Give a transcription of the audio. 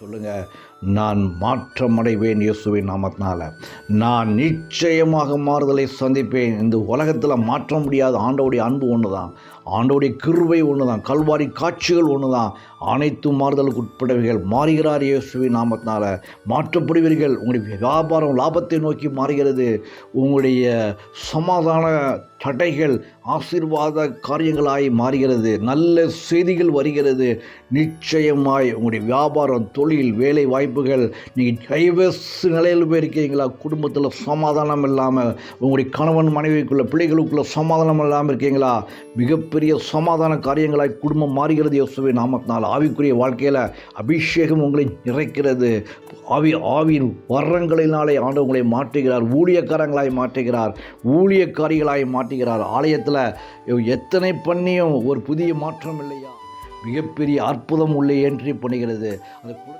சொல்லுங்கள் நான் மாற்றமடைவேன் இயேசுவின் நாமத்தினால. நான் நிச்சயமாக மாறுதலை சந்திப்பேன். இந்த உலகத்தில் மாற்ற முடியாத ஆண்டவுடைய அன்பு ஒன்று தான் ஆண்டவுடைய கிருவை ஒன்று தான் கல்வாரி காட்சிகள் ஒன்று தான் அனைத்து மாறுதலுக்கு உட்பட்டவைகள் மாறுகிறார் இயேசுவின் நாமத்தினால். மாற்றப்படுவீர்கள். உங்களுடைய வியாபாரம் லாபத்தை நோக்கி மாறுகிறது. உங்களுடைய சமாதான தடைகள் ஆசீர்வாத காரியங்களாய் மாறுகிறது. நல்ல செய்திகள் வருகிறது. நிச்சயமாய் உங்களுடைய வியாபாரம் தொழில் வேலை வாய்ப்புகள் நீங்கள் டைவர்ஸ் நிலையில் போயிருக்கீங்களா? குடும்பத்தில் சமாதானம் இல்லாமல் உங்களுடைய கணவன் மனைவிக்குள்ள பிள்ளைகளுக்குள்ள சமாதானம் இல்லாமல் இருக்கீங்களா? மிகப்பெரிய சமாதான காரியங்களாய் குடும்பம் மாறுகிறது யோசுவை நாமத்தினால். ஆவிக்குரிய வாழ்க்கையில் அபிஷேகம் உங்களை நிறைக்கிறது. ஆவி ஆவியின் வரங்களினாலே ஆண்டு உங்களை மாற்றுகிறார். ஊழியக்காரங்களாய் மாற்றுகிறார். ஊழியக்காரிகளாய் மாற்றுகிறார். ஆலயத்தில் எத்தனை பண்ணியும் ஒரு புதிய மாற்றம் இல்லையா? மிகப்பெரிய அற்புதம் உள்ளே என்ட்ரி பண்ணுகிறது. அந்த